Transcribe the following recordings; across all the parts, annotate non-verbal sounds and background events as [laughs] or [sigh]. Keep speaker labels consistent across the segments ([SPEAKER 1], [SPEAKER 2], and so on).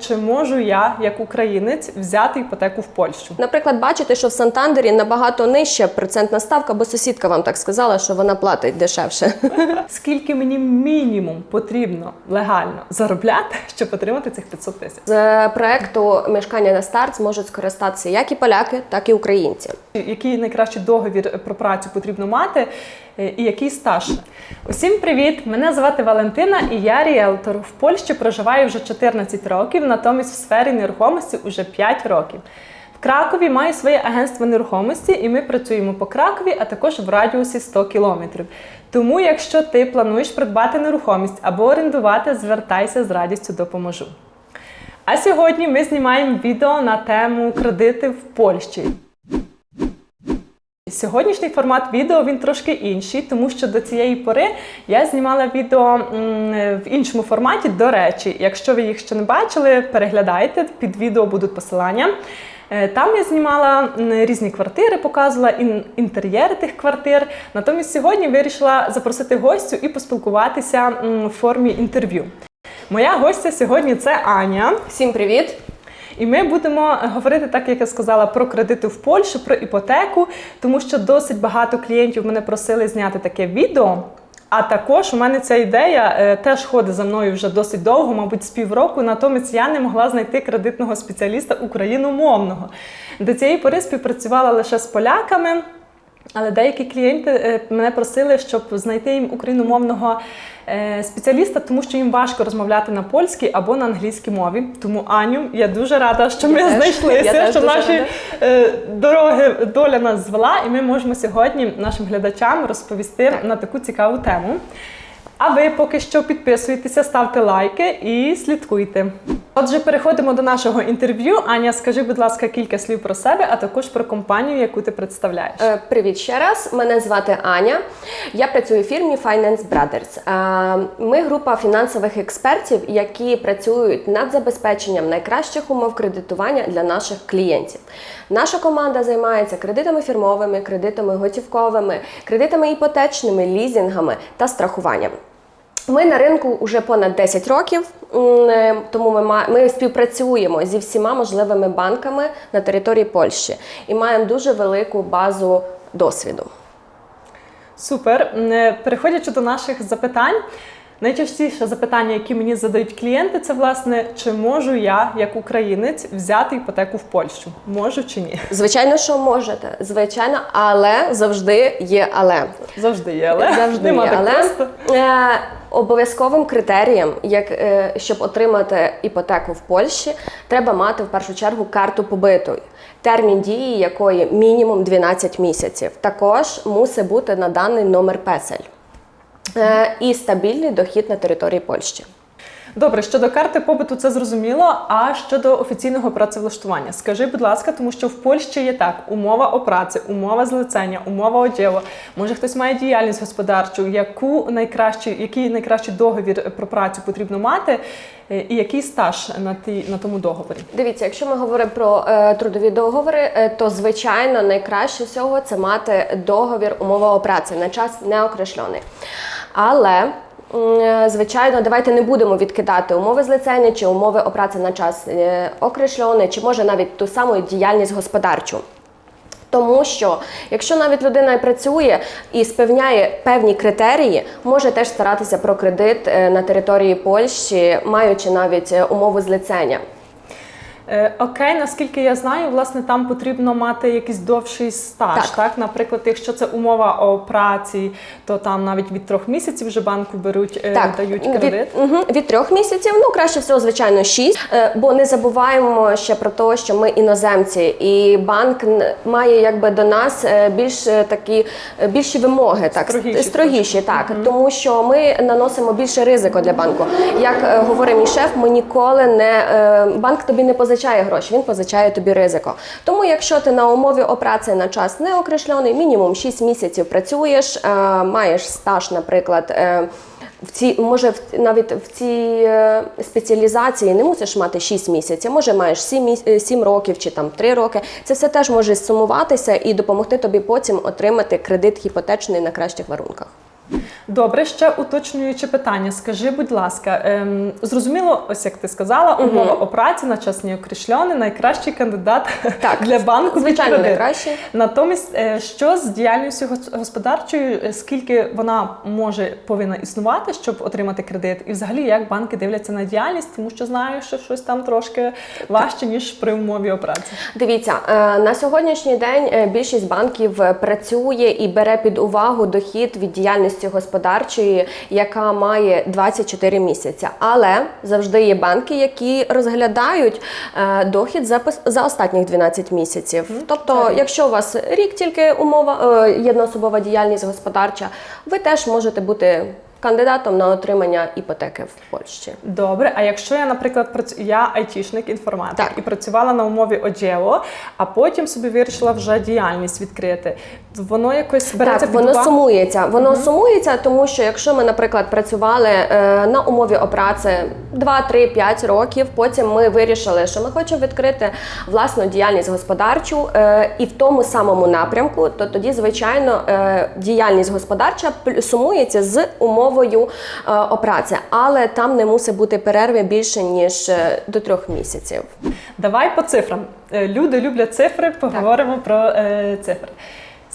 [SPEAKER 1] Чи можу я, як українець, взяти іпотеку в Польщу?
[SPEAKER 2] Наприклад, бачите, що в Сантандері набагато нижча процентна ставка, бо сусідка вам так сказала, що вона платить дешевше. [laughs]
[SPEAKER 1] Скільки мені мінімум потрібно легально заробляти, щоб отримати цих 500 тисяч?
[SPEAKER 2] З проекту мешкання на старт зможуть скористатися як і поляки, так і українці.
[SPEAKER 1] Який найкращий договір про працю потрібно мати, і який стаж? Усім привіт! Мене звати Валентина і я ріелтор. В Польщі проживаю вже 14 років, натомість в сфері нерухомості уже 5 років. В Кракові маю своє агентство нерухомості, і ми працюємо по Кракові, а також в радіусі 100 кілометрів. Тому, якщо ти плануєш придбати нерухомість або орендувати, звертайся з радістю допоможу. А сьогодні ми знімаємо відео на тему кредити в Польщі. Сьогоднішній формат відео він трошки інший, тому що до цієї пори я знімала відео в іншому форматі. До речі, якщо ви їх ще не бачили, переглядайте під відео будуть посилання. Е, Там я знімала різні квартири, показувала інтер'єри тих квартир. Натомість сьогодні вирішила запросити гостю і поспілкуватися в формі інтерв'ю. Моя гостя сьогодні це Аня.
[SPEAKER 2] Всім привіт!
[SPEAKER 1] І ми будемо говорити, так як я сказала, про кредити в Польщу, про іпотеку, тому що досить багато клієнтів мене просили зняти таке відео. А також у мене ця ідея е, теж ходить за мною вже досить довго, мабуть, з півроку. Натомість я не могла знайти кредитного спеціаліста україномовного. До цієї пори співпрацювала лише з поляками. Але деякі клієнти е, мене просили, щоб знайти їм україномовного е, спеціаліста, тому що їм важко розмовляти на польській або на англійській мові. Тому Аню, я дуже рада, що ми.
[SPEAKER 2] Я
[SPEAKER 1] знайшлися, що наші
[SPEAKER 2] рада.
[SPEAKER 1] е, дороги доля нас звела, і ми можемо сьогодні нашим глядачам розповісти
[SPEAKER 2] Так.
[SPEAKER 1] на таку цікаву тему. А ви поки що підписуйтеся, ставте лайки і слідкуйте. Отже, переходимо до нашого інтерв'ю. Аня, скажи, будь ласка, кілька слів про себе, а також про компанію, яку ти представляєш.
[SPEAKER 2] Е, Привіт ще раз. Мене звати Аня. Я працюю в фірмі Finance Brothers. Е, Ми група фінансових експертів, які працюють над забезпеченням найкращих умов кредитування для наших клієнтів. Наша команда займається кредитами фірмовими, кредитами готівковими, кредитами іпотечними, лізінгами та страхуванням. Ми на ринку вже понад 10 років, е, тому ми, ми співпрацюємо зі всіма можливими банками на території Польщі і маємо дуже велику базу досвіду.
[SPEAKER 1] Супер. Е, Переходячи до наших запитань, найчастіше запитання, які мені задають клієнти, це власне, чи можу я, як українець, взяти іпотеку в Польщу? Можу чи ні?
[SPEAKER 2] Звичайно, що можете, звичайно, але завжди є але.
[SPEAKER 1] Завжди є, але
[SPEAKER 2] Завжди
[SPEAKER 1] нема
[SPEAKER 2] є,
[SPEAKER 1] так
[SPEAKER 2] але
[SPEAKER 1] просто.
[SPEAKER 2] Обов'язковим критерієм, як е, щоб отримати іпотеку в Польщі, треба мати в першу чергу карту побиту. Термін дії якої мінімум 12 місяців. Також мусить бути наданий номер песель е, і стабільний дохід на території Польщі.
[SPEAKER 1] Добре, щодо карти побуту, це зрозуміло. А щодо офіційного працевлаштування, скажи, будь ласка, тому що в Польщі є так: умова о праці, умова злицення, умова одєву. Може, хтось має діяльність господарчу, яку найкращий, який найкращий договір про працю потрібно мати, е, і який стаж на ті на тому договорі?
[SPEAKER 2] Дивіться, якщо ми говоримо про е, трудові договори, е, то звичайно найкраще всього це мати договір умова о праці на час неокрешлений. Але Звичайно, давайте не будемо відкидати умови злицення чи умови о праці на час е, окрешлений, чи може навіть ту саму діяльність господарчу. Тому що якщо навіть людина працює і спевняє певні критерії, може теж старатися про кредит е, на території Польщі, маючи навіть умову умови злицення.
[SPEAKER 1] Е, окей, наскільки я знаю, власне, там потрібно мати якийсь довший стаж. Так.
[SPEAKER 2] Так.
[SPEAKER 1] наприклад, якщо це умова о праці, то там навіть від трьох місяців вже банку беруть, е, дають кредит.
[SPEAKER 2] Від, угу, від трьох місяців, ну краще всього, звичайно, шість. Е, бо не забуваємо ще про те, що ми іноземці, і банк має якби до нас більш такі більші вимоги, так
[SPEAKER 1] Строгіші
[SPEAKER 2] строгіші, так тому що ми наносимо більше ризико для банку. Як говорить мій шеф, ми ніколи не банк тобі не позичає гроші, він позичає тобі ризико. Тому, якщо ти на умові о праці на час неокришлений, мінімум 6 місяців працюєш, е, маєш стаж, наприклад. е, в цій може в навіть в цій е, спеціалізації не мусиш мати 6 місяців, може маєш 7, е, 7 років чи там 3 роки. Це все теж може сумуватися і допомогти тобі потім отримати кредит іпотечний на кращих варунках.
[SPEAKER 1] Добре, ще уточнюючи питання. Скажи, будь ласка, ем, зрозуміло, ось як ти сказала, умова о праці на час не найкращий кандидат
[SPEAKER 2] Так,
[SPEAKER 1] для банку під
[SPEAKER 2] звичайно,
[SPEAKER 1] кредит.
[SPEAKER 2] найкраще.
[SPEAKER 1] Натомість, е, що з діяльністю гос- господарчою, е, скільки вона може повинна існувати, щоб отримати кредит, і взагалі як банки дивляться на діяльність, тому що знаю, що щось там трошки важче ніж при умові о праці.
[SPEAKER 2] Дивіться, е, на сьогоднішній день е, більшість банків е, працює і бере під увагу дохід від діяльності господарчої, яка має 24 місяці. Але завжди є банки, які розглядають е, дохід за за останніх 12 місяців. Тобто, якщо у вас рік тільки умова е, єдноособова діяльність господарча, ви теж можете бути кандидатом на отримання іпотеки в Польщі.
[SPEAKER 1] Добре, а якщо я, наприклад, працю... я айтішник, інформатик
[SPEAKER 2] Так.
[SPEAKER 1] і працювала на умові ОДЖЕО, а потім собі вирішила вже діяльність відкрити, воно якось береться
[SPEAKER 2] Так, воно сумується. Воно сумується, тому що якщо ми, наприклад, працювали е, на умові опраці 2, 3, 5 років, потім ми вирішили, що ми хочемо відкрити власну діяльність господарчу е, і в тому самому напрямку, то тоді, звичайно, е, діяльність господарча сумується з умовою е, опраця, але там не мусить бути перерви більше ніж е, до трьох місяців.
[SPEAKER 1] Давай по цифрам. Е, Люди люблять цифри, поговоримо про е, цифри.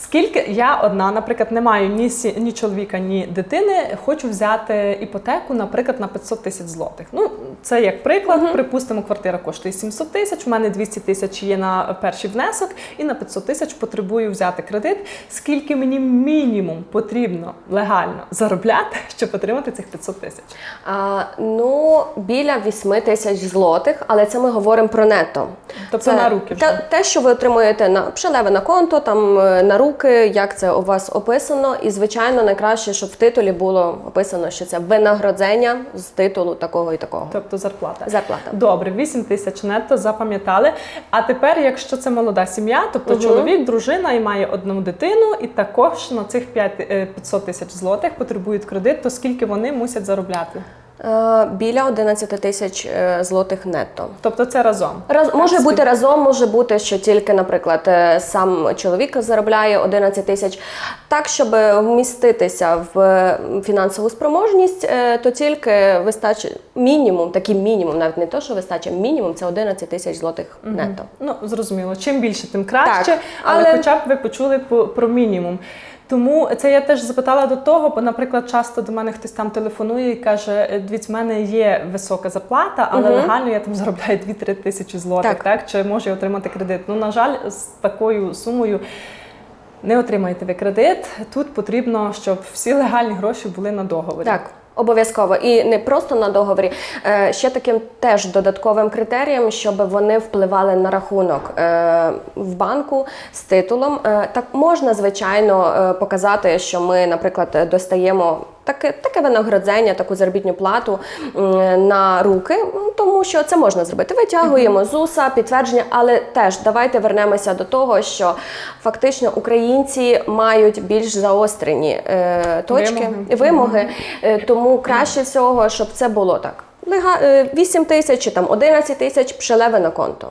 [SPEAKER 1] Скільки я одна, наприклад, не маю ні, сі- ні чоловіка, ні дитини, хочу взяти іпотеку, наприклад, на 500 тисяч злотих. Ну, це як приклад, припустимо, квартира коштує 700 тисяч, у мене 200 тисяч є на перший внесок, і на 500 тисяч потребую взяти кредит. Скільки мені мінімум потрібно легально заробляти, [laughs] щоб отримати цих 500 тисяч?
[SPEAKER 2] А, ну, біля 8 тисяч злотих, але це ми говоримо про нетто.
[SPEAKER 1] Тобто на руки вже.
[SPEAKER 2] Те, те, що ви отримуєте на пшелеве на конто, там е, на руки, як це у вас описано. І звичайно, найкраще, щоб в титулі було описано, що це винагородження з титулу такого і такого.
[SPEAKER 1] Тобто зарплата.
[SPEAKER 2] Зарплата.
[SPEAKER 1] Добре, 8 тисяч нетто запам'ятали. А тепер, якщо це молода сім'я, тобто
[SPEAKER 2] Мгм.
[SPEAKER 1] чоловік, дружина і має одну дитину, і також на цих 5, е, 500 тисяч злотих потребують кредит, то скільки вони мусять заробляти?
[SPEAKER 2] Е, біля 11 тисяч е, злотих нетто.
[SPEAKER 1] Тобто це разом.
[SPEAKER 2] Раз, може бути разом, може бути, що тільки, наприклад, е, сам чоловік заробляє 11 тисяч. Так, щоб вміститися в фінансову спроможність, то тільки вистачить мінімум, такий мінімум, навіть не то, що вистачить, мінімум це 11 тисяч злотих нетто.
[SPEAKER 1] Ну, зрозуміло, чим більше, тим краще,
[SPEAKER 2] Так,
[SPEAKER 1] але...
[SPEAKER 2] але-
[SPEAKER 1] хоча б ви почули по- про мінімум. Тому це я теж запитала до того, бо, наприклад, часто до мене хтось там телефонує і каже: «Е, дивіться, в мене є висока зарплата, але
[SPEAKER 2] угу.
[SPEAKER 1] легально я там заробляю 2-3 тисячі злотих,
[SPEAKER 2] Так.
[SPEAKER 1] так. Чи можу я отримати кредит? Ну, на жаль, з такою сумою не отримаєте ви кредит. Тут потрібно, щоб всі легальні гроші були на договорі.
[SPEAKER 2] Так. Обов'язково і не просто на договорі, е, ще таким теж додатковим критерієм, щоб вони впливали на рахунок е, в банку з титулом. Е, Так можна звичайно показати, що ми, наприклад, достаємо таке, таке винагородження, таку заробітну плату на руки, м, тому що це можна зробити. Витягуємо з УСА, підтвердження, але теж давайте вернемося до того, що фактично українці мають більш заострені е, точки,
[SPEAKER 1] Вимоги.
[SPEAKER 2] вимоги. Е, Тому краще всього, щоб це було так. Лега- е, 8 тисяч чи там 11 тисяч пшелеве на конто.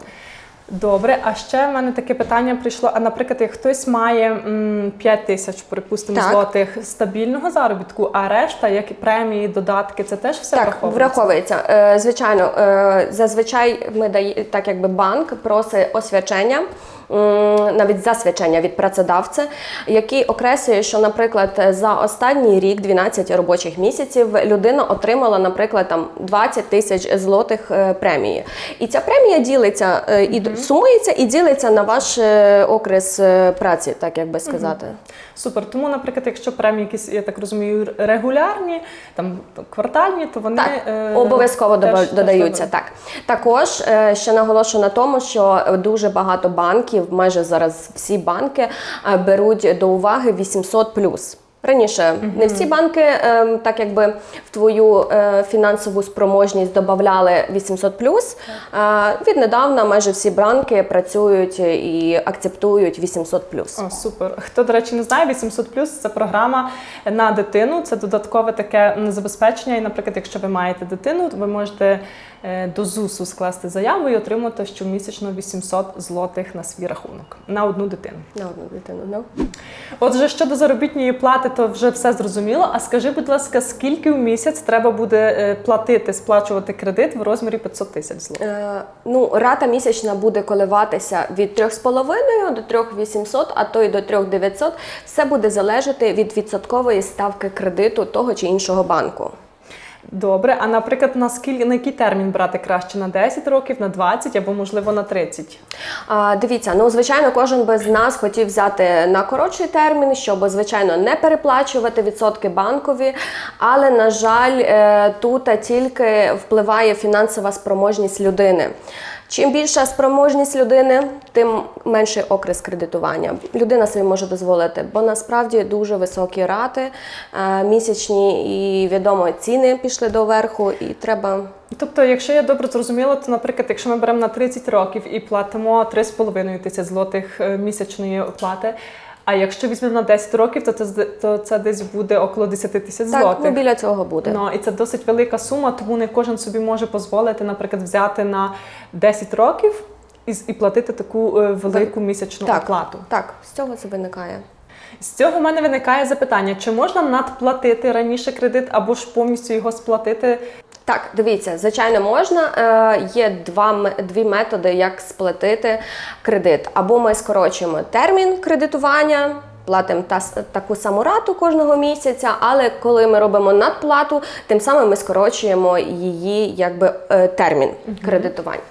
[SPEAKER 1] Добре, а ще в мене таке питання прийшло. А наприклад, як хтось має м, 5 тисяч, припустимо,
[SPEAKER 2] Так.
[SPEAKER 1] злотих стабільного заробітку, а решта, як і премії, додатки, це теж все
[SPEAKER 2] Так,
[SPEAKER 1] враховується?
[SPEAKER 2] враховується. Е, Звичайно, е, зазвичай ми дає так, якби банк просить освячення. М, Навіть засвячення від працедавця, який окреслює, що, наприклад, за останній рік, 12 робочих місяців, людина отримала, наприклад, там 20 тисяч злотих е, премії. І ця премія ділиться е, і сумується і ділиться на ваш е, окрес е, праці, так як би сказати.
[SPEAKER 1] Супер. Тому, наприклад, якщо премії якісь, я так розумію, регулярні, там квартальні, то вони
[SPEAKER 2] Так,
[SPEAKER 1] е,
[SPEAKER 2] обов'язково
[SPEAKER 1] теж-
[SPEAKER 2] доба-
[SPEAKER 1] теж
[SPEAKER 2] додаються. Так також е, ще наголошую на тому, що дуже багато банків, майже зараз всі банки е, беруть до уваги 800+. Раніше не всі банки, е, так якби в твою е, фінансову спроможність додавали 800 Е, Віднедавна майже всі банки працюють і акцептують 800
[SPEAKER 1] О, супер. Хто, до речі, не знає, 800 це програма на дитину. Це додаткове таке забезпечення. І, наприклад, якщо ви маєте дитину, то ви можете до ЗУСу скласти заяву і отримати щомісячно 800 злотих на свій рахунок на одну дитину.
[SPEAKER 2] На одну дитину. Ну.
[SPEAKER 1] Отже, щодо заробітної плати, то вже все зрозуміло. А скажи, будь ласка, скільки в місяць треба буде е, платити, сплачувати кредит в розмірі 500 тисяч злотих?
[SPEAKER 2] Е, ну, рата місячна буде коливатися від 3,5 до 3,800, а то й до 3,900. Все буде залежати від відсоткової ставки кредиту того чи іншого банку.
[SPEAKER 1] Добре, а наприклад, на скільки на який термін брати краще? На 10 років, на 20 або можливо на 30?
[SPEAKER 2] А, дивіться, ну звичайно, кожен би з нас хотів взяти на коротший термін, щоб звичайно не переплачувати відсотки банкові. Але на жаль, е, тут тільки впливає фінансова спроможність людини. Чим більша спроможність людини, тим менший окрес кредитування. Людина собі може дозволити, бо насправді дуже високі рати е, місячні, і відомо ціни пішли до верху, і треба
[SPEAKER 1] Тобто, якщо я добре зрозуміла, то, наприклад, якщо ми беремо на 30 років і платимо 3,5 тисяч злотих е, місячної оплати, а якщо візьмемо на 10 років, то це, то це десь буде около 10 тисяч
[SPEAKER 2] так,
[SPEAKER 1] злотих.
[SPEAKER 2] ну, біля цього буде.
[SPEAKER 1] Ну, і це досить велика сума, тому не кожен собі може дозволити, наприклад, взяти на 10 років і, і платити таку е, велику місячну
[SPEAKER 2] Так.
[SPEAKER 1] оплату.
[SPEAKER 2] Так, з цього це виникає.
[SPEAKER 1] З цього в мене виникає запитання: чи можна надплатити раніше кредит або ж повністю його сплатити?
[SPEAKER 2] Так, дивіться, звичайно, можна. Е, є два дві методи, як сплатити кредит. Або ми скорочуємо термін кредитування. Платимо та, таку саму рату кожного місяця, але коли ми робимо надплату, тим самим ми скорочуємо її якби е, термін кредитування.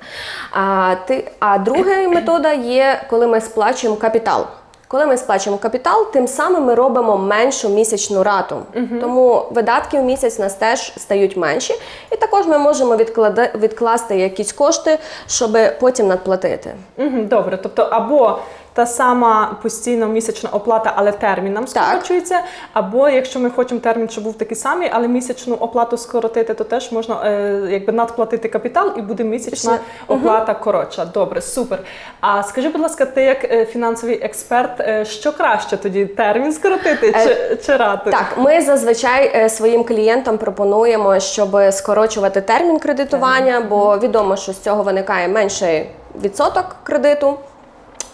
[SPEAKER 2] А, ти, а друга метода є, коли ми сплачуємо капітал. Коли ми сплачуємо капітал, тим самим ми робимо меншу місячну рату. Тому видатки в місяць у нас теж стають менші. І також ми можемо відклади, відкласти якісь кошти, щоб потім надплатити.
[SPEAKER 1] Угу, Добре, тобто або та сама постійно місячна оплата, але термін нам скорочується. Або якщо ми хочемо термін, щоб був такий самий, але місячну оплату скоротити, то теж можна е, якби надплатити капітал і буде місячна
[SPEAKER 2] Після-
[SPEAKER 1] оплата коротша. Добре, супер. А скажи, будь ласка, ти як е, фінансовий експерт, е, що краще тоді термін скоротити чи, чи рати?
[SPEAKER 2] Так, ми зазвичай е, своїм клієнтам пропонуємо, щоб скорочувати термін кредитування, бо відомо, що з цього виникає менший відсоток кредиту.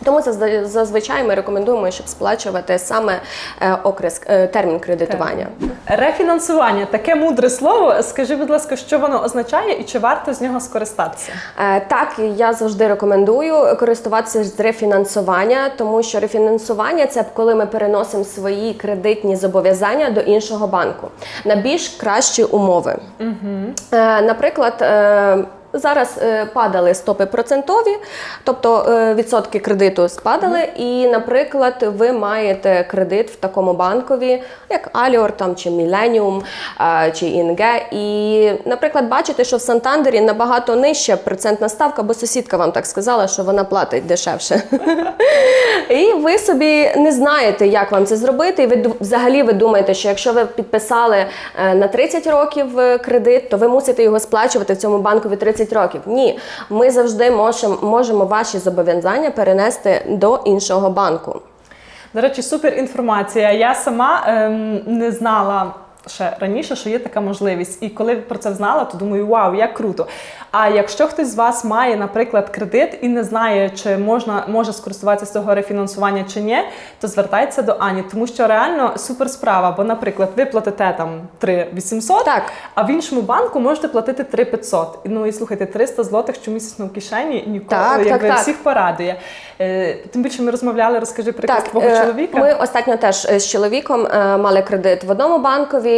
[SPEAKER 2] Тому зазвичай ми рекомендуємо, щоб сплачувати саме е, окрес е, термін кредитування.
[SPEAKER 1] Рефінансування таке мудре слово. Скажи, будь ласка, що воно означає і чи варто з нього скористатися?
[SPEAKER 2] Е, Так, я завжди рекомендую користуватися з рефінансування, тому що рефінансування це коли ми переносимо свої кредитні зобов'язання до іншого банку на більш кращі умови. Е, Наприклад, Зараз е, падали стопи процентові, тобто е, відсотки кредиту спадали. І, наприклад, ви маєте кредит в такому банкові, як Аліор там чи Міленіум чи Інге. І, наприклад, бачите, що в Сантандері набагато нижча процентна ставка, бо сусідка вам так сказала, що вона платить дешевше. [laughs] І ви собі не знаєте, як вам це зробити. І ви взагалі ви думаєте, що якщо ви підписали е, на 30 років кредит, то ви мусите його сплачувати в цьому банкові 30 років. Ні, ми завжди можемо, можемо ваші зобов'язання перенести до іншого банку.
[SPEAKER 1] До речі, супер інформація. Я сама ем, не знала. Ще раніше, що є така можливість, і коли про це знала, то думаю, вау, як круто. А якщо хтось з вас має, наприклад, кредит і не знає, чи можна може скористуватися з цього рефінансування чи ні, то звертайтеся до Ані, тому що реально супер справа. Бо, наприклад, ви платите там 3 800,
[SPEAKER 2] Так.
[SPEAKER 1] а в іншому банку можете платити 3 500. Ну і слухайте, 300 злотих щомісячно в кишені нікого
[SPEAKER 2] Так, так,
[SPEAKER 1] якби
[SPEAKER 2] так.
[SPEAKER 1] всіх порадує. Е, тим більше ми розмовляли, розкажи приклад твого
[SPEAKER 2] е,
[SPEAKER 1] чоловіка.
[SPEAKER 2] Ми останньо теж е, з чоловіком мали кредит в одному банкові,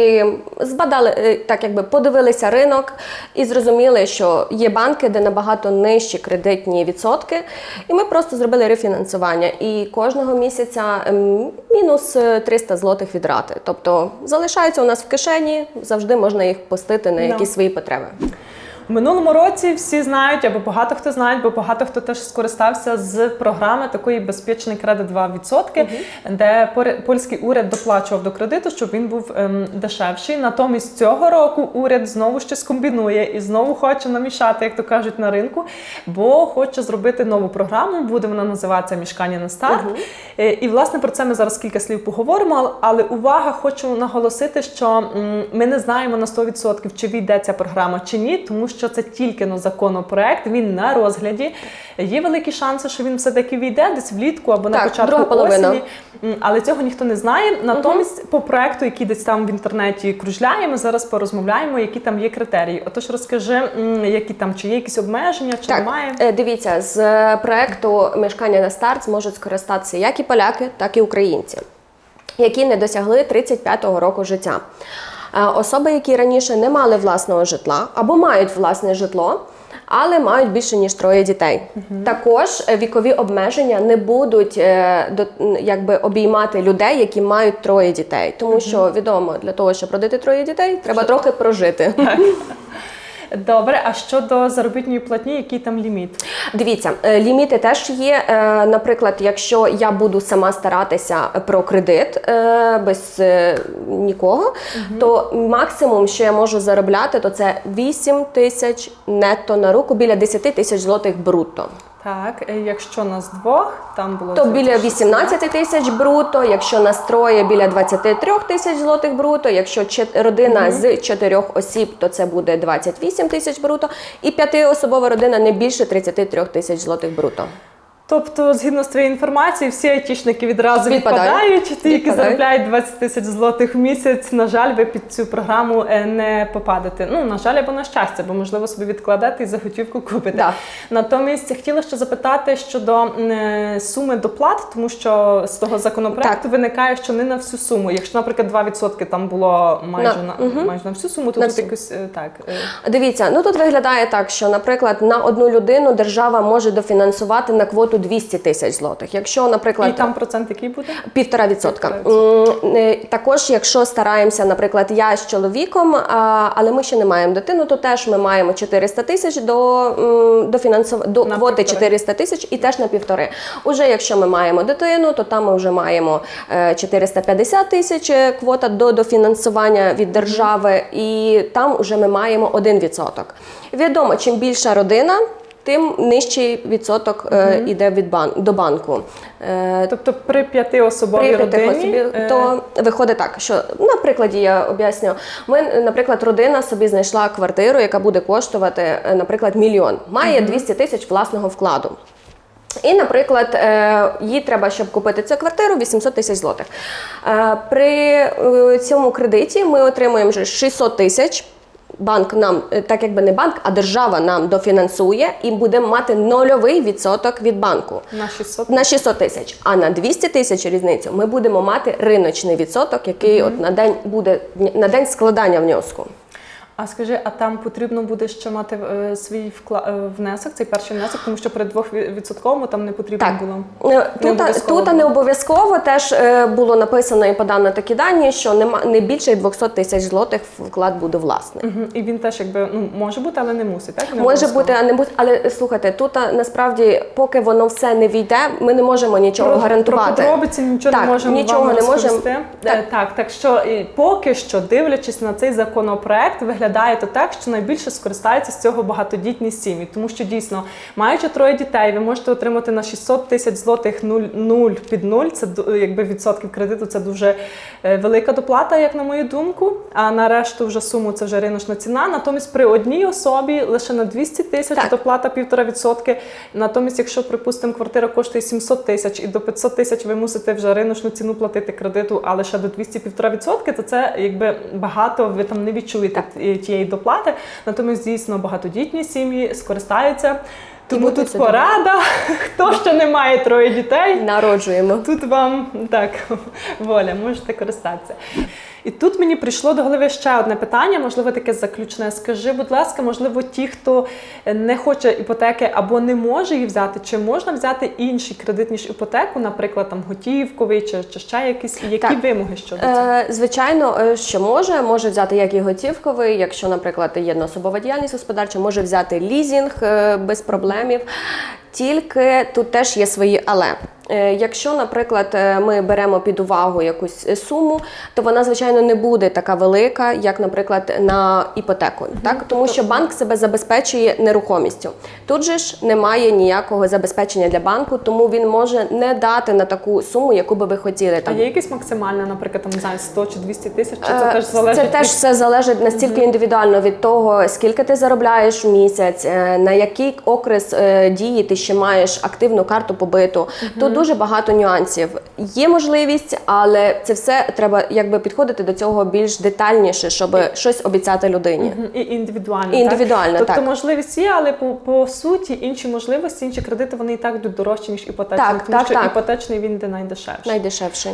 [SPEAKER 2] збадали, е, так якби подивилися ринок і зрозуміли, що є банки, де набагато нижчі кредитні відсотки. І ми просто зробили рефінансування. І кожного місяця ем, мінус е, 300 злотих від рати. Тобто залишаються у нас в кишені, завжди можна їх пустити на якісь свої потреби.
[SPEAKER 1] В минулому році всі знають, або багато хто знає, бо багато хто теж скористався з програми такої безпечний кредит 2%, де пор- польський уряд доплачував до кредиту, щоб він був ем, дешевший. Натомість цього року уряд знову щось комбінує і знову хоче намішати, як то кажуть, на ринку, бо хоче зробити нову програму. Буде вона називатися Мішкання на старт. Е, І власне про це ми зараз кілька слів поговоримо. Але увага, хочу наголосити, що ми не знаємо на 100% чи війде ця програма чи ні, тому що це тільки на законопроект, він на розгляді. Є великі шанси, що він все-таки війде десь влітку або на
[SPEAKER 2] Так,
[SPEAKER 1] початку осені. Але цього ніхто не знає. Натомість, по проекту, який десь там в інтернеті кружляє, ми зараз порозмовляємо, які там є критерії. Отож, розкажи, які там чи є якісь обмеження, чи
[SPEAKER 2] Так,
[SPEAKER 1] немає.
[SPEAKER 2] е, дивіться, з е, проекту мешкання на старт зможуть скористатися як і поляки, так і українці, які не досягли 35-го року життя. Е, Особи, які раніше не мали власного житла або мають власне житло. Але мають більше ніж троє дітей. Також е, вікові обмеження не будуть е, до якби обіймати людей, які мають троє дітей, тому що відомо для того, щоб родити троє дітей, треба трохи прожити. [laughs]
[SPEAKER 1] Добре, а щодо заробітної платні, який там ліміт?
[SPEAKER 2] Дивіться, е, ліміти теж є. Е, Наприклад, якщо я буду сама старатися про кредит е, без нікого, нікого, то максимум, що я можу заробляти, то це 8 тисяч нетто на руку, біля 10 тисяч злотих брутто.
[SPEAKER 1] Так, е, якщо нас двох, там було
[SPEAKER 2] То біля 18 тисяч бруто, якщо нас троє біля 23 тисяч злотих бруто, якщо родина mm -hmm. з чотирьох осіб, то це буде 28 тисяч бруто, і п'ятиособова родина не більше 33 тисяч злотих бруто.
[SPEAKER 1] Тобто, згідно з твоєю інформацією, всі айтішники відразу
[SPEAKER 2] Відпадають.
[SPEAKER 1] відпадають. Ті, які
[SPEAKER 2] Відпадають.
[SPEAKER 1] заробляють 20 тисяч злотих в місяць, на жаль, ви під цю програму е, не попадете. Ну, на жаль, або на щастя, бо можливо собі відкладете і за готівку купите.
[SPEAKER 2] Да.
[SPEAKER 1] Натомість хотіла ще запитати щодо е, суми доплат, тому що з того законопроекту
[SPEAKER 2] Так.
[SPEAKER 1] виникає, що не на всю суму. Якщо, наприклад, 2% там було майже
[SPEAKER 2] На-
[SPEAKER 1] на,
[SPEAKER 2] мгм.
[SPEAKER 1] майже на всю суму, то
[SPEAKER 2] На
[SPEAKER 1] тут
[SPEAKER 2] всю.
[SPEAKER 1] якось е, так.
[SPEAKER 2] Дивіться, ну тут виглядає так, що, наприклад, на одну людину держава може дофінансувати на квоту 200 тисяч злотих. Якщо, наприклад,
[SPEAKER 1] І там процент який буде?
[SPEAKER 2] Півтора відсотка. Е, Також, якщо стараємося, наприклад, я з чоловіком, але ми ще не маємо дитину, то теж ми маємо 400 тисяч до, до, фінансов... до
[SPEAKER 1] На
[SPEAKER 2] квоти
[SPEAKER 1] півтори.
[SPEAKER 2] 400 тисяч і теж на півтори. Уже якщо ми маємо дитину, то там ми вже маємо е, 450 тисяч е, квота до дофінансування від держави, і там вже ми маємо 1%. Відомо, чим більша родина. Тим нижчий відсоток е, іде від бан до банку. Е,
[SPEAKER 1] Тобто при п'ятиособовій родині
[SPEAKER 2] особі,
[SPEAKER 1] е,
[SPEAKER 2] то виходить так, що на прикладі я об'ясню. Ми, наприклад, родина собі знайшла квартиру, яка буде коштувати, наприклад, мільйон, має 200 тисяч власного вкладу. І, наприклад, їй треба, щоб купити цю квартиру, 800 тисяч злотих. При цьому кредиті ми отримуємо вже 600 тисяч. Банк нам, е, так якби не банк, а держава нам дофінансує і будемо мати нульовий відсоток від банку.
[SPEAKER 1] На 600
[SPEAKER 2] на 600 тисяч, а на 200 тисяч різницю ми будемо мати риночний відсоток, який от на день буде на день складання внеску.
[SPEAKER 1] А скажи, а там потрібно буде ще мати е, свій вкла... е, внесок, цей перший внесок, тому що при двохвідсотковому там не потрібно
[SPEAKER 2] Так.
[SPEAKER 1] було.
[SPEAKER 2] Е, Тут,
[SPEAKER 1] обов'язково
[SPEAKER 2] тут не обов'язково теж е, було написано і подано такі дані, що нема не більше 200 тисяч злотих вклад буде власний.
[SPEAKER 1] Мгм. І він теж якби ну може бути, але не мусить. Так Не
[SPEAKER 2] Може бути, а не бути, але слухайте, тут насправді, поки воно все не війде, ми не можемо нічого
[SPEAKER 1] Про,
[SPEAKER 2] гарантувати.
[SPEAKER 1] про подробиці нічого
[SPEAKER 2] Так,
[SPEAKER 1] не можемо
[SPEAKER 2] нічого
[SPEAKER 1] вам
[SPEAKER 2] не можемо. Так.
[SPEAKER 1] Так, так що і поки що, дивлячись на цей законопроект, виглядає то так, що найбільше скористаються з цього багатодітні сім'ї, тому що дійсно, маючи троє дітей, ви можете отримати на 600 тисяч злотих 0, 0 під 0, це якби відсотків кредиту, це дуже е, велика доплата, як на мою думку. А на решту вже суму це вже риночна ціна. Натомість при одній особі лише на 200 тисяч доплата півтора відсотки. Натомість, якщо припустимо, квартира коштує 700 тисяч і до 500 тисяч ви мусите вже риночну ціну платити кредиту, а лише до 200 півтора відсотки, то це якби багато ви там не відчуєте тієї доплати. Натомість звісно, багатодітні сім'ї скористаються. Тому тут порада, [laughs] хто ще не має троє дітей.
[SPEAKER 2] Народжуємо.
[SPEAKER 1] Тут вам так воля, можете користатися. І тут мені прийшло до голови ще одне питання, можливо, таке заключне. Скажи, будь ласка, можливо, ті, хто не хоче іпотеки або не може її взяти, чи можна взяти інший кредит, ніж іпотеку, наприклад, там готівковий чи, чи ще якісь, і які
[SPEAKER 2] Так.
[SPEAKER 1] вимоги щодо цього?
[SPEAKER 2] Е, звичайно, е, що може, може взяти як і готівковий, якщо, наприклад, є одноособова діяльність господарча, може взяти лізінг е, без проблемів. Тільки тут теж є свої але. Е, Якщо, наприклад, е, ми беремо під увагу якусь е, суму, то вона, звичайно, не буде така велика, як, наприклад, на іпотеку, так тому що банк себе забезпечує нерухомістю. Тут же ж немає ніякого забезпечення для банку, тому він може не дати на таку суму, яку би ви хотіли.
[SPEAKER 1] А є якесь максимальне, наприклад, там знаю, 100 чи 200 тисяч, чи це теж залежить
[SPEAKER 2] Це теж все залежить настільки індивідуально від того, скільки ти заробляєш в місяць, на який окрес дії ти ще маєш активну карту побиту. Тут дуже багато нюансів. Є можливість, але це все треба якби підходити до цього більш детальніше, щоб щось обіцяти людині.
[SPEAKER 1] Мгм, І індивідуально.
[SPEAKER 2] Індивідуально,
[SPEAKER 1] так? Тобто можливість є, але по, по суті інші можливості, інші кредити вони і так йдуть дорожчі, ніж іпотечні,
[SPEAKER 2] Так,
[SPEAKER 1] тому
[SPEAKER 2] так,
[SPEAKER 1] що
[SPEAKER 2] так.
[SPEAKER 1] іпотечний він йде найдешевший.
[SPEAKER 2] Найдешевший.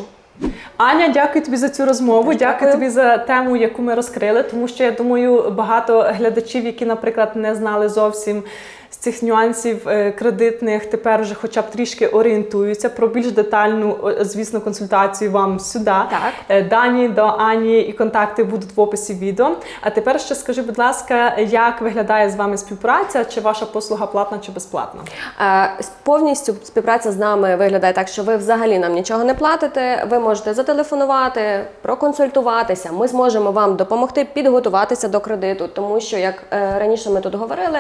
[SPEAKER 1] Аня, дякую тобі за цю розмову. Дякую
[SPEAKER 2] дякую.
[SPEAKER 1] тобі за тему, яку ми розкрили. Тому що я думаю, багато глядачів, які, наприклад, не знали зовсім з цих нюансів е, кредитних, тепер вже хоча б трішки орієнтуються. Про більш детальну, звісно, консультацію вам сюди.
[SPEAKER 2] Так.
[SPEAKER 1] Е, Дані до Ані і контакти будуть в описі відео. А тепер ще скажи, будь ласка, як виглядає з вами співпраця? Чи ваша послуга платна чи безплатна?
[SPEAKER 2] Е, Повністю співпраця з нами виглядає так, що ви взагалі нам нічого не платите. Ви можете зателефонувати, проконсультуватися. Ми зможемо вам допомогти підготуватися до кредиту, тому що, як раніше ми тут говорили,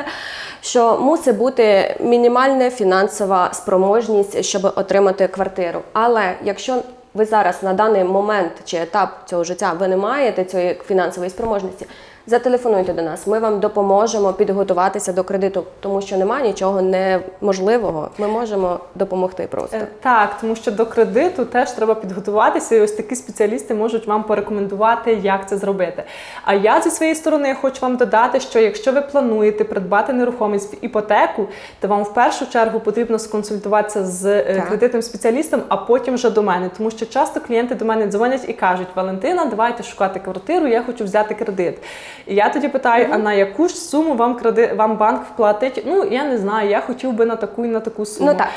[SPEAKER 2] що мусить бути мінімальна фінансова спроможність, щоб отримати квартиру. Але якщо ви зараз на даний момент чи етап цього життя ви не маєте цієї фінансової спроможності, зателефонуйте до нас. Ми вам допоможемо підготуватися до кредиту, тому що немає нічого неможливого. Ми можемо допомогти просто.
[SPEAKER 1] Е, Так, тому що до кредиту теж треба підготуватися, і ось такі спеціалісти можуть вам порекомендувати, як це зробити. А я зі своєї сторони хочу вам додати, що якщо ви плануєте придбати нерухомість в іпотеку, то вам в першу чергу потрібно сконсультуватися з е,
[SPEAKER 2] Так.
[SPEAKER 1] кредитним спеціалістом, а потім вже до мене. Тому що часто клієнти до мене дзвонять і кажуть: Валентина, давайте шукати квартиру, я хочу взяти кредит. І я тоді питаю: а на яку ж суму вам кредит вам банк вплатить? Ну я не знаю, я хотів би на таку і на таку суму.
[SPEAKER 2] Ну, так.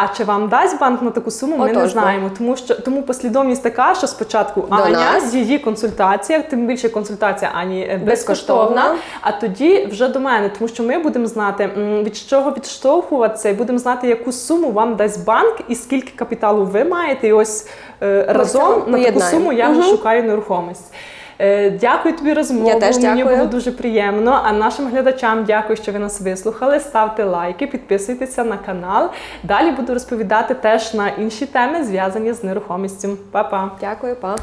[SPEAKER 1] А чи вам дасть банк на таку суму? Ми не
[SPEAKER 2] Отож, бо.
[SPEAKER 1] знаємо. Тому що тому послідовність така, що спочатку
[SPEAKER 2] До
[SPEAKER 1] Аня,
[SPEAKER 2] нас.
[SPEAKER 1] її консультація, тим більше консультація Ані е, безкоштовна,
[SPEAKER 2] Безкоштовна.
[SPEAKER 1] а тоді вже до мене, тому що ми будемо знати від чого відштовхуватися, і будемо знати, яку суму вам дасть банк і скільки капіталу ви маєте. І ось е, разом на таку суму я вже шукаю нерухомість. Е, Дякую тобі розмову.
[SPEAKER 2] Я теж
[SPEAKER 1] Мені
[SPEAKER 2] дякую.
[SPEAKER 1] було дуже приємно. А нашим глядачам дякую, що ви нас вислухали. Ставте лайки, підписуйтеся на канал. Далі буду розповідати теж на інші теми, зв'язані з нерухомістю. Па-па!
[SPEAKER 2] Дякую, па.